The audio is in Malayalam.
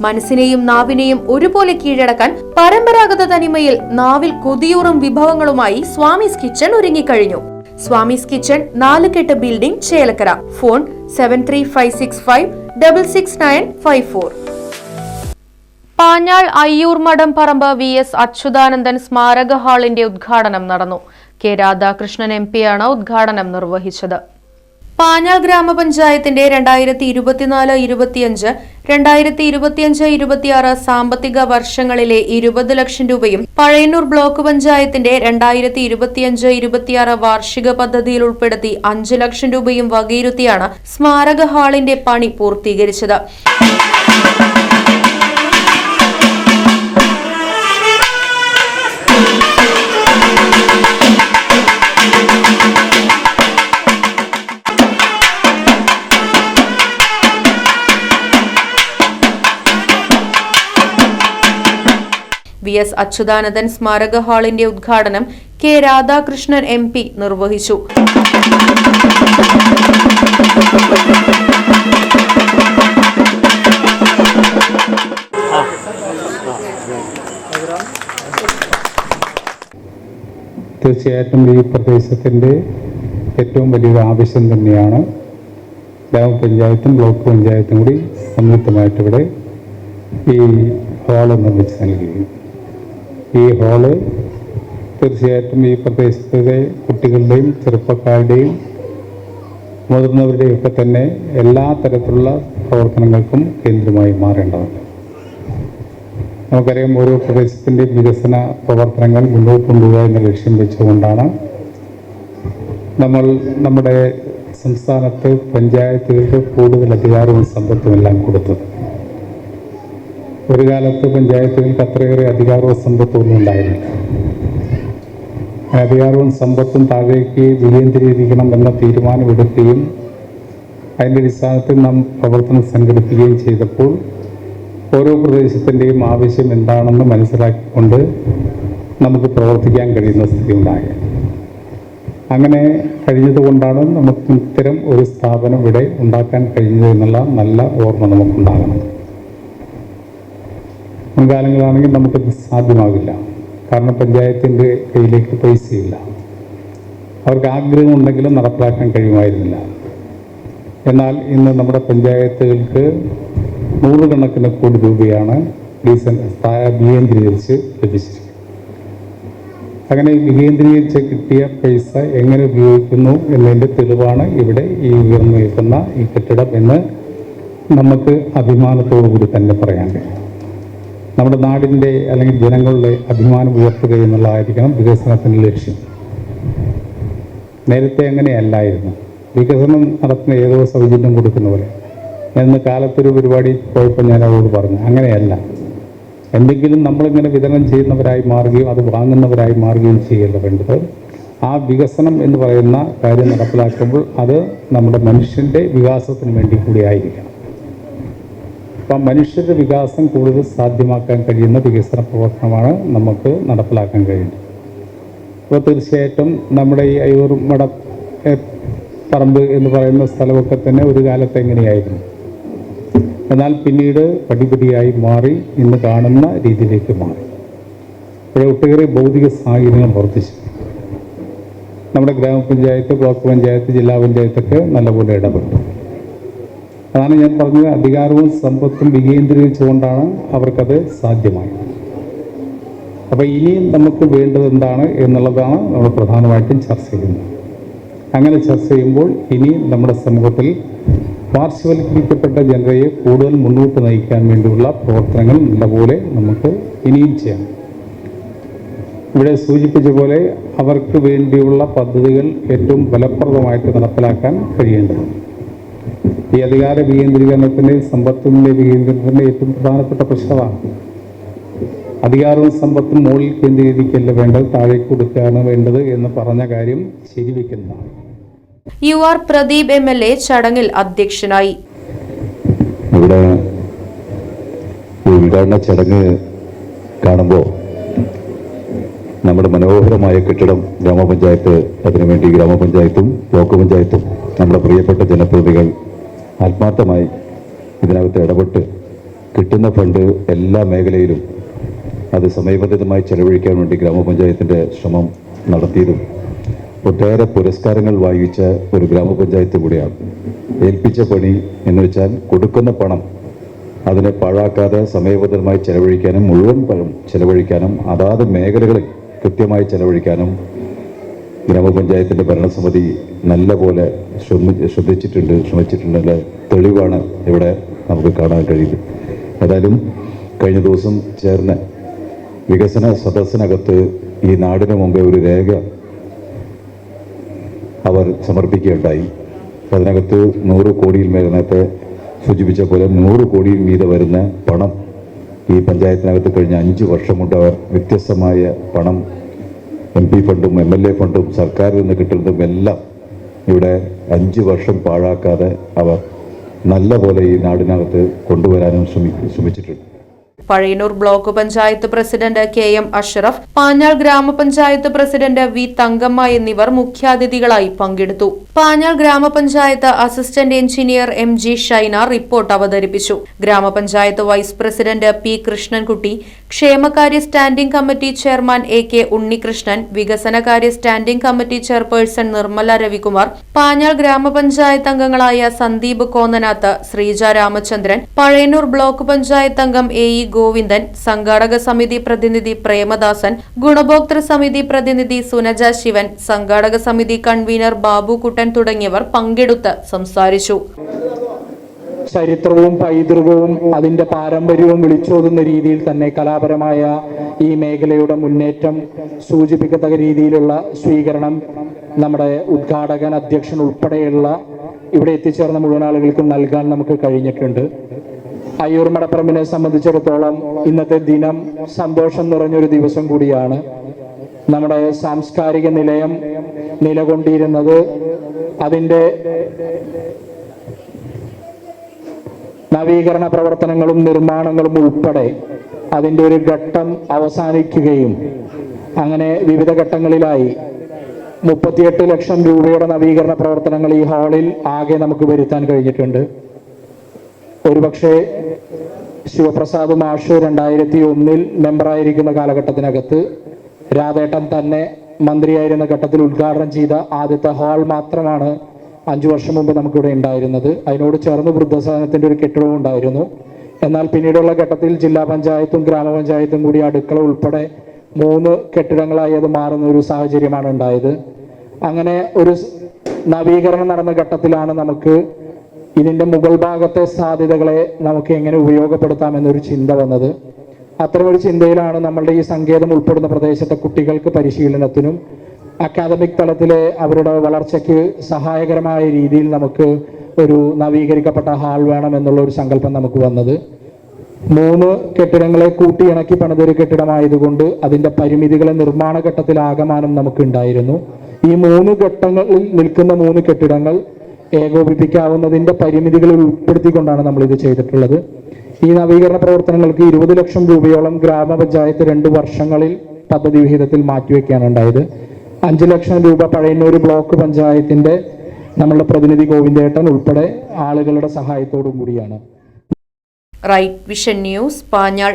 മനസ്സിനെയും നാവിനെയും ഒരുപോലെ കീഴടക്കാൻ പരമ്പരാഗത തനിമയിൽ നാവിൽ കൊതിയൂറും വിഭവങ്ങളുമായി സ്വാമിസ് കിച്ചൺ ഒരുങ്ങിക്കഴിഞ്ഞു. Swami's kitchen Nalukettu building Chelakkara. Phone seven three five six five double six nine five four Panjal Ayyur മഠം പറമ്പ് വി എസ് അച്യുതാനന്ദൻ സ്മാരക ഹാളിന്റെ ഉദ്ഘാടനം നടന്നു. കെ രാധാകൃഷ്ണൻ എം പിയാണ് ഉദ്ഘാടനം നിർവഹിച്ചത്. പാഞ്ഞാൾ ഗ്രാമപഞ്ചായത്തിന്റെ രണ്ടായിരത്തി ഇരുപത്തിനാല് ഇരുപത്തിയഞ്ച് രണ്ടായിരത്തി ഇരുപത്തിയഞ്ച് ഇരുപത്തിയാറ് സാമ്പത്തിക വർഷങ്ങളിലെ ഇരുപത് ലക്ഷം രൂപയും പഴയന്നൂർ ബ്ലോക്ക് പഞ്ചായത്തിന്റെ രണ്ടായിരത്തി ഇരുപത്തിയഞ്ച് ഇരുപത്തിയാറ് വാർഷിക പദ്ധതിയിൽ ഉൾപ്പെടുത്തി അഞ്ച് ലക്ഷം രൂപയും വകയിരുത്തിയാണ് സ്മാരക ഹാളിന്റെ പണി പൂർത്തീകരിച്ചത്. വി എസ് അച്യുതാനന്ദൻ സ്മാരക ഹാളിന്റെ ഉദ്ഘാടനം കെ രാധാകൃഷ്ണൻ എം പി നിർവഹിച്ചു. തീർച്ചയായിട്ടും ഈ പ്രദേശത്തിന്റെ ഏറ്റവും വലിയൊരു ആവശ്യം തന്നെയാണ് ഗ്രാമപഞ്ചായത്തും ബ്ലോക്ക് പഞ്ചായത്തും കൂടി സംയുക്തമായിട്ട് ഇവിടെ ഈ ഹാൾ നിർമ്മിച്ച് നൽകുകയും ഈ ഹാൾ തീർച്ചയായിട്ടും ഈ പ്രദേശത്തെ കുട്ടികളുടെയും ചെറുപ്പക്കാരുടെയും മുതിർന്നവരുടെയും ഒക്കെ തന്നെ എല്ലാ തരത്തിലുള്ള പ്രവർത്തനങ്ങൾക്കും കേന്ദ്രമായി മാറേണ്ടതുണ്ട്. നമുക്കറിയാം ഓരോ പ്രദേശത്തിന്റെ വികസന പ്രവർത്തനങ്ങൾ മുന്നോട്ട് കൊണ്ടുപോകുക എന്ന ലക്ഷ്യം വെച്ചുകൊണ്ടാണ് നമ്മൾ നമ്മുടെ സംസ്ഥാനത്ത് പഞ്ചായത്തുകൾക്ക് കൂടുതൽ അധികാരവും സമ്പത്തും എല്ലാം കൊടുത്തത്. ഒരു കാലത്ത് പഞ്ചായത്തുകൾക്ക് അത്രയേറെ അധികാരവും സമ്പത്തും ഒന്നും ഉണ്ടായിരുന്നില്ല. ആ അധികാരവും സമ്പത്തും താഴേക്ക് വികേന്ദ്രീകരിക്കണം എന്ന തീരുമാനമെടുക്കുകയും അതിന്റെ അടിസ്ഥാനത്തിൽ നാം പ്രവർത്തനം സംഘടിപ്പിക്കുകയും ചെയ്തപ്പോൾ ഓരോ പ്രദേശത്തിന്റെയും ആവശ്യം എന്താണെന്ന് മനസ്സിലാക്കിക്കൊണ്ട് നമുക്ക് പ്രവർത്തിക്കാൻ കഴിയുന്ന സ്ഥിതി ഉണ്ടായത് അങ്ങനെ കഴിഞ്ഞതുകൊണ്ടാണ് നമുക്ക് ഇത്തരം ഒരു സ്ഥാപനം ഇവിടെ ഉണ്ടാക്കാൻ കഴിഞ്ഞത് എന്നുള്ള നല്ല ഓർമ്മ നമുക്കുണ്ടാകണം മുൻകാലങ്ങളാണെങ്കിൽ നമുക്കത് സാധ്യമാകില്ല കാരണം പഞ്ചായത്തിന്റെ കയ്യിലേക്ക് പൈസയില്ല. അവർക്ക് ആഗ്രഹം ഉണ്ടെങ്കിലും നടപ്പിലാക്കാൻ കഴിയുമായിരുന്നില്ല. എന്നാൽ ഇന്ന് നമ്മുടെ പഞ്ചായത്തുകൾക്ക് നൂറുകണക്കിന് കോടി രൂപയാണ് ഡീസൻ വികേന്ദ്രീകരിച്ച് ലഭിച്ചിരിക്കുന്നത്. അങ്ങനെ വികേന്ദ്രീകരിച്ച് കിട്ടിയ പൈസ എങ്ങനെ ഉപയോഗിക്കുന്നു എന്നതിന്റെ തെളിവാണ് ഇവിടെ ഈ ഉയർന്നു നിൽക്കുന്ന ഈ കെട്ടിടം എന്ന് നമുക്ക് അഭിമാനത്തോടു കൂടി തന്നെ പറയാൻ കഴിയും. നമ്മുടെ നാടിന്റെ അല്ലെങ്കിൽ ജനങ്ങളുടെ അഭിമാനം ഉയർത്തുക എന്നുള്ളതായിരിക്കണം വികസനത്തിന്റെ ലക്ഷ്യം. നേരത്തെ അങ്ങനെയല്ലായിരുന്നു. വികസനം നടത്തുന്ന ഏതോ സൗജന്യം കൊടുക്കുന്ന പോലെ. എന്ന് കാലത്തൊരു പരിപാടി പോയപ്പോൾ ഞാൻ അവരോട് പറഞ്ഞു അങ്ങനെയല്ല. എന്തെങ്കിലും നമ്മളിങ്ങനെ വിതരണം ചെയ്യുന്നവരായി മാറുകയും അത് വാങ്ങുന്നവരായി മാറുകയും ചെയ്യല്ല വേണ്ടത് ആ വികസനം എന്ന് പറയുന്ന കാര്യം നടപ്പിലാക്കുമ്പോൾ അത് നമ്മുടെ മനുഷ്യന്റെ വികാസത്തിന് വേണ്ടി കൂടി ആയിരിക്കണം അപ്പം മനുഷ്യരുടെ വികാസം കൂടുതൽ സാധ്യമാക്കാൻ കഴിയുന്ന വികസന പ്രവർത്തനമാണ് നമുക്ക് നടപ്പിലാക്കാൻ കഴിയുന്നത്. അപ്പോൾ തീർച്ചയായിട്ടും നമ്മുടെ ഈ അയ്യൂർ മട പറമ്പ് എന്ന് പറയുന്ന സ്ഥലമൊക്കെ തന്നെ ഒരു കാലത്ത് എങ്ങനെയായിരുന്നു? എന്നാൽ പിന്നീട് പടിപടിയായി മാറി ഇന്ന് കാണുന്ന രീതിയിലേക്ക് മാറി. ഇവിടെ ഒട്ടേറെ ഭൗതിക സാഹചര്യങ്ങൾ വർദ്ധിച്ചു നമ്മുടെ ഗ്രാമപഞ്ചായത്ത് ബ്ലോക്ക് പഞ്ചായത്ത് ജില്ലാ പഞ്ചായത്തൊക്കെ നല്ലപോലെ ഇടപെട്ടു. അതാണ് ഞാൻ പറഞ്ഞത്. അധികാരവും സമ്പത്തും വികേന്ദ്രീകരിച്ചുകൊണ്ടാണ് അവർക്കത് സാധ്യമായത്. അപ്പോൾ ഇനിയും നമുക്ക് വേണ്ടത് എന്താണ് എന്നുള്ളതാണ് നമ്മൾ പ്രധാനമായിട്ടും ചർച്ച ചെയ്യുന്നത്. അങ്ങനെ ചർച്ച ചെയ്യുമ്പോൾ ഇനി നമ്മുടെ സമൂഹത്തിൽ പാർശ്വവൽക്കരിക്കപ്പെട്ട ജനതയെ കൂടുതൽ മുന്നോട്ട് നയിക്കാൻ വേണ്ടിയുള്ള പ്രവർത്തനങ്ങൾ നല്ലപോലെ നമുക്ക് ഇനിയും ചെയ്യാം. ഇവിടെ സൂചിപ്പിച്ച പോലെ അവർക്ക് വേണ്ടിയുള്ള പദ്ധതികൾ ഏറ്റവും ഫലപ്രദമായിട്ട് നടപ്പിലാക്കാൻ കഴിയേണ്ടതുണ്ട്. ഈ അധികാര വികേന്ദ്രീകരണത്തിന്റെയും സമ്പത്തിന്റെ വികേന്ദ്രീകരണത്തിന്റെ ഏറ്റവും പ്രധാനപ്പെട്ട പ്രശ്നമാണ്. അധികാരവും സമ്പത്തും മുകളിൽ കേന്ദ്രീകരിക്കല്ല വേണ്ടത് താഴേക്ക് കൊടുക്കുകയാണ് വേണ്ടത് എന്ന് പറഞ്ഞ കാര്യം ശരിവെക്കുന്നതാണ്. U R Pradeep M L A ചടങ്ങിൽ അധ്യക്ഷനായി. ഇവിടെ ഉദ്ഘാടന ചടങ്ങ് കാണുമ്പോൾ നമ്മുടെ മനോഹരമായ കെട്ടിടം ഗ്രാമപഞ്ചായത്ത് അതിനുവേണ്ടി ഗ്രാമപഞ്ചായത്തും ബ്ലോക്ക് പഞ്ചായത്തും നമ്മുടെ പ്രിയപ്പെട്ട ജനപ്രതിനിധികൾ ആത്മാർത്ഥമായി ഇതിനകത്ത് ഇടപെട്ട് കിട്ടുന്ന ഫണ്ട് എല്ലാ മേഖലയിലും അത് സമയബന്ധിതമായി ചെലവഴിക്കാൻ വേണ്ടി ഗ്രാമപഞ്ചായത്തിന്റെ ശ്രമം നടത്തിയതും ഒട്ടേറെ പുരസ്കാരങ്ങൾ വാങ്ങിച്ച ഒരു ഗ്രാമപഞ്ചായത്ത് കൂടിയാണ്. ഏൽപ്പിച്ച പണി എന്ന് വെച്ചാൽ കൊടുക്കുന്ന പണം അതിനെ പാഴാക്കാതെ സമയബദ്ധമായി ചെലവഴിക്കാനും മുഴുവൻ പണം ചെലവഴിക്കാനും അതാത് മേഖലകളിൽ കൃത്യമായി ചെലവഴിക്കാനും ഗ്രാമപഞ്ചായത്തിന്റെ ഭരണസമിതി നല്ല പോലെ ശ്രദ്ധിച്ചിട്ടുണ്ട് ശ്രമിച്ചിട്ടുണ്ടെങ്കിൽ തെളിവാണ് ഇവിടെ നമുക്ക് കാണാൻ കഴിയുന്നത്. ഏതായാലും കഴിഞ്ഞ ദിവസം ചേർന്ന വികസന സദസ്സിനകത്ത് ഈ നാടിന് മുമ്പേ ഒരു രേഖ അവർ സമർപ്പിക്കുകയുണ്ടായി. അതിനകത്ത് നൂറ് കോടിയിൽ മേൽ നേരത്തെ സൂചിപ്പിച്ച പോലെ നൂറ് കോടിയിൽ മീതെ വരുന്ന പണം ഈ പഞ്ചായത്തിനകത്ത് കഴിഞ്ഞ അഞ്ച് വർഷം കൊണ്ട് വ്യത്യസ്തമായ പണം എം പി ഫണ്ടും എം എൽ എ ഫണ്ടും സർക്കാരിൽ നിന്ന് കിട്ടുന്നതും എല്ലാം ഇവിടെ അഞ്ച് വർഷം പാഴാക്കാതെ അവർ നല്ല പോലെ ഈ നാടിനകത്ത് കൊണ്ടുവരാനും ശ്രമി ശ്രമിച്ചിട്ടുണ്ട്. Pazhayannur block panchayat president K M Ashraf Panjal ഗ്രാമപഞ്ചായത്ത് പ്രസിഡന്റ് വി തങ്കമ്മ എന്നിവർ മുഖ്യാതിഥികളായി പങ്കെടുത്തു. പാഞ്ഞാൾ ഗ്രാമപഞ്ചായത്ത് assistant engineer M G Shaina report അവതരിപ്പിച്ചു. ഗ്രാമപഞ്ചായത്ത് വൈസ് പ്രസിഡന്റ് പി കൃഷ്ണൻകുട്ടി ക്ഷേമകാര്യ standing committee chairman A K Unnikrishnan വികസനകാര്യ standing committee chairperson Nirmala Ravikumar Panjal ഗ്രാമപഞ്ചായത്ത് അംഗങ്ങളായ സന്ദീപ് കോന്നനാത്ത് ശ്രീജ രാമചന്ദ്രൻ പഴയന്നൂർ ബ്ലോക്ക് പഞ്ചായത്ത് അംഗം എ ഇ ഗോവിന്ദൻ സംഘാടക സമിതി പ്രതിനിധി പ്രേമദാസൻ ഗുണഭോക്തൃ സമിതി പ്രതിനിധി സുനജ ശിവൻ സംഘാടക സമിതി കൺവീനർ ബാബു കുട്ടൻ തുടങ്ങിയവർ പങ്കെടുത്ത് സംസാരിച്ചു. ചരിത്രവും പൈതൃകവും അതിന്റെ പാരമ്പര്യവും വിളിച്ചോതുന്ന രീതിയിൽ തന്നെ കലാപരമായ ഈ മേഖലയുടെ മുന്നേറ്റം സൂചിപ്പിക്കത്തക്ക രീതിയിലുള്ള സ്വീകരണം നമ്മുടെ ഉദ്ഘാടകൻ അധ്യക്ഷൻ ഉൾപ്പെടെയുള്ള ഇവിടെ എത്തിച്ചേർന്ന മുഴുവൻ ആളുകൾക്കും നൽകാൻ നമുക്ക് കഴിഞ്ഞിട്ടുണ്ട്. അയ്യൂർ മടപ്പറമ്പിനെ സംബന്ധിച്ചിടത്തോളം ഇന്നത്തെ ദിനം സന്തോഷം നിറഞ്ഞൊരു ദിവസം കൂടിയാണ്. നമ്മുടെ സാംസ്കാരിക നിലയം നിലകൊണ്ടിരുന്നത് അതിന്റെ നവീകരണ പ്രവർത്തനങ്ങളും നിർമ്മാണങ്ങളും ഉൾപ്പെടെ അതിന്റെ ഒരു ഘട്ടം അവസാനിക്കുകയും അങ്ങനെ വിവിധ ഘട്ടങ്ങളിലായി മുപ്പത്തിയെട്ട് ലക്ഷം രൂപയുടെ നവീകരണ പ്രവർത്തനങ്ങൾ ഈ ഹാളിൽ ആകെ നമുക്ക് വരുത്താൻ കഴിഞ്ഞിട്ടുണ്ട്. ഒരുപക്ഷെ ശിവപ്രസാദ് മാഷ് രണ്ടായിരത്തി ഒന്നിൽ മെമ്പറായിരിക്കുന്ന കാലഘട്ടത്തിനകത്ത് രാധേട്ടൻ തന്നെ മന്ത്രിയായിരുന്ന ഘട്ടത്തിൽ ഉദ്ഘാടനം ചെയ്ത ആദ്യത്തെ ഹാൾ മാത്രമാണ് അഞ്ചു വർഷം മുമ്പ് നമുക്കിവിടെ ഉണ്ടായിരുന്നത്. അതിനോട് ചേർന്ന് വൃദ്ധസദനത്തിന്റെ ഒരു കെട്ടിടവും ഉണ്ടായിരുന്നു. എന്നാൽ പിന്നീടുള്ള ഘട്ടത്തിൽ ജില്ലാ പഞ്ചായത്തും ഗ്രാമപഞ്ചായത്തും കൂടി അടുക്കള ഉൾപ്പെടെ മൂന്ന് കെട്ടിടങ്ങളായി അത് മാറുന്ന ഒരു സാഹചര്യമാണ് ഉണ്ടായത്. അങ്ങനെ ഒരു നവീകരണം നടന്ന ഘട്ടത്തിലാണ് നമുക്ക് ഇതിന്റെ മുകൾ ഭാഗത്തെ സാധ്യതകളെ നമുക്ക് എങ്ങനെ ഉപയോഗപ്പെടുത്താം എന്നൊരു ചിന്ത വന്നത്. അത്തരമൊരു ചിന്തയിലാണ് നമ്മളുടെ ഈ സങ്കേതം ഉൾപ്പെടുന്ന പ്രദേശത്തെ കുട്ടികൾക്ക് പരിശീലനത്തിനും അക്കാദമിക് തലത്തിലെ അവരുടെ വളർച്ചയ്ക്ക് സഹായകരമായ രീതിയിൽ നമുക്ക് ഒരു നവീകരിക്കപ്പെട്ട ഹാൾ വേണം എന്നുള്ള ഒരു സങ്കല്പം നമുക്ക് വന്നത്. മൂന്ന് കെട്ടിടങ്ങളെ കൂട്ടിയിണക്കി പണിതൊരു കെട്ടിടമായതുകൊണ്ട് അതിന്റെ പരിമിതികളെ നിർമ്മാണ ഘട്ടത്തിൽ ആകമാനം നമുക്ക് ഉണ്ടായിരുന്നു ഈ മൂന്ന് ഘട്ടങ്ങളിൽ നിൽക്കുന്ന മൂന്ന് കെട്ടിടങ്ങൾ ഏകോപിപ്പിക്കാവുന്നതിന്റെ പരിമിതികളിൽ ഉൾപ്പെടുത്തിക്കൊണ്ടാണ് നമ്മൾ ഇത് ചെയ്തിട്ടുള്ളത്. ഈ നവീകരണ പ്രവർത്തനങ്ങൾക്ക് ഇരുപത് ലക്ഷം രൂപയോളം ഗ്രാമപഞ്ചായത്ത് രണ്ട് വർഷങ്ങളിൽ പദ്ധതി വിഹിതത്തിൽ മാറ്റിവെക്കുകയാണ് ഉണ്ടായത്. അഞ്ച് ലക്ഷം രൂപ പഴയന്നൂർ ബ്ലോക്ക് പഞ്ചായത്തിന്റെ നമ്മളുടെ പ്രതിനിധി ഗോവിന്ദേട്ടൻ ഉൾപ്പെടെ ആളുകളുടെ സഹായത്തോടും കൂടിയാണ്. Right vision news Panjal